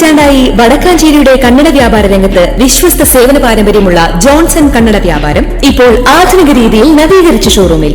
പതിറ്റാണ്ടായി വടക്കാഞ്ചേരിയുടെ കന്നഡ വ്യാപാര രംഗത്ത് വിശ്വസ്ത സേവന പാരമ്പര്യമുള്ള ജോൺസൺ കന്നഡ വ്യാപാരം ഇപ്പോൾ ആധുനിക രീതിയിൽ നവീകരിച്ച ഷോറൂമിൽ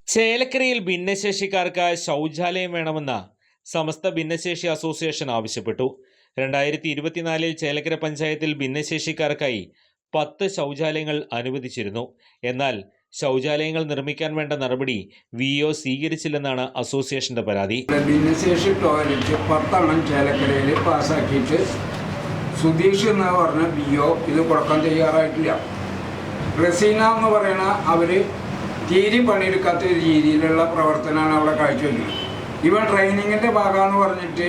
ചേലക്കരയിൽ ഭിന്നശേഷിക്കാർക്ക് ശൗചാലയം വേണമെന്ന സമസ്ത ഭിന്നശേഷി അസോസിയേഷൻ ആവശ്യപ്പെട്ടു. രണ്ടായിരത്തി ഇരുപത്തിനാലിൽ ചേലക്കര പഞ്ചായത്തിൽ ഭിന്നശേഷിക്കാർക്കായി പത്ത് ശൗചാലയങ്ങൾ അനുവദിച്ചിരുന്നു. എന്നാൽ ശൗചാലയങ്ങൾ നിർമ്മിക്കാൻ വേണ്ട നടപടി വി ഒ സ്വീകരിച്ചില്ലെന്നാണ് അസോസിയേഷന്റെ പരാതി. ഭിന്നശേഷി ടോയ്ലറ്റ് പത്തെണ്ണം ചേലക്കരയിൽ പാസ്സാക്കിയിട്ട് സുധീഷ് എന്ന് പറഞ്ഞ വി ഒ ഇത് കൊടുക്കാൻ തയ്യാറായിട്ടില്ല. റസീന എന്ന് പറയുന്ന അവർ തീരെ പണിയെടുക്കാത്ത രീതിയിലുള്ള പ്രവർത്തനമാണ് അവിടെ കാഴ്ചവെക്കുന്നത്. ഇവ ട്രെയിനിങ്ങിന്റെ ഭാഗമെന്ന് പറഞ്ഞിട്ട്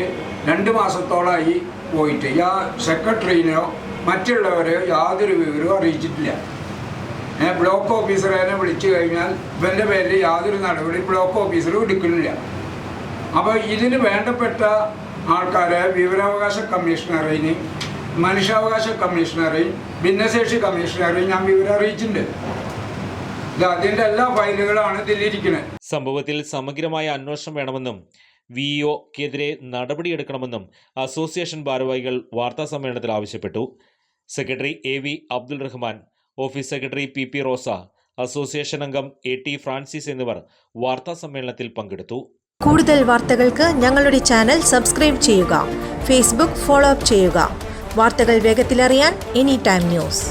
രണ്ട് മാസത്തോളമായി പോയിട്ട്. യാ സെക്രട്ടറിനെയോ മറ്റുള്ളവരെയോ യാതൊരു വിവരവും അറിയിച്ചിട്ടില്ല. ഞാൻ ബ്ലോക്ക് ഓഫീസറെ വിളിച്ചു കഴിഞ്ഞാൽ ഇവന്റെ പേരിൽ യാതൊരു നടപടി ബ്ലോക്ക് ഓഫീസറും എടുക്കുന്നില്ല. അപ്പോൾ ഇതിന് വേണ്ടപ്പെട്ട ആൾക്കാരെ വിവരാവകാശ കമ്മീഷണറേയും മനുഷ്യാവകാശ കമ്മീഷണറേയും ഭിന്നശേഷി കമ്മീഷണറേയും ഞാൻ വിവരം അറിയിച്ചിട്ടുണ്ട്. ഇത് അതിന്റെ എല്ലാ ഫയലുകളാണ് ഇതിലിരിക്കുന്നത് സംഭവത്തിൽ സമഗ്രമായ അന്വേഷണം വേണമെന്നും വി ഒക്കെതിരെ നടപടിയെടുക്കണമെന്നും അസോസിയേഷൻ ഭാരവാഹികൾ വാർത്താ സമ്മേളനത്തിൽ ആവശ്യപ്പെട്ടു. Secretary A V Abdul Rahman office secretary P P Rosa association അംഗം എ ടി ഫ്രാൻസിസ് എന്നിവർ വാർത്താ സമ്മേളനത്തിൽ പങ്കെടുത്തു. കൂടുതൽ വാർത്തകൾക്ക് ഞങ്ങളുടെ ചാനൽ സബ്സ്ക്രൈബ് ചെയ്യുക ഫേസ്ബുക്ക് ഫോളോ അപ്പ് ചെയ്യുക. വാർത്തകൾ വേഗത്തിലറിയാൻ എനി ടൈം ന്യൂസ്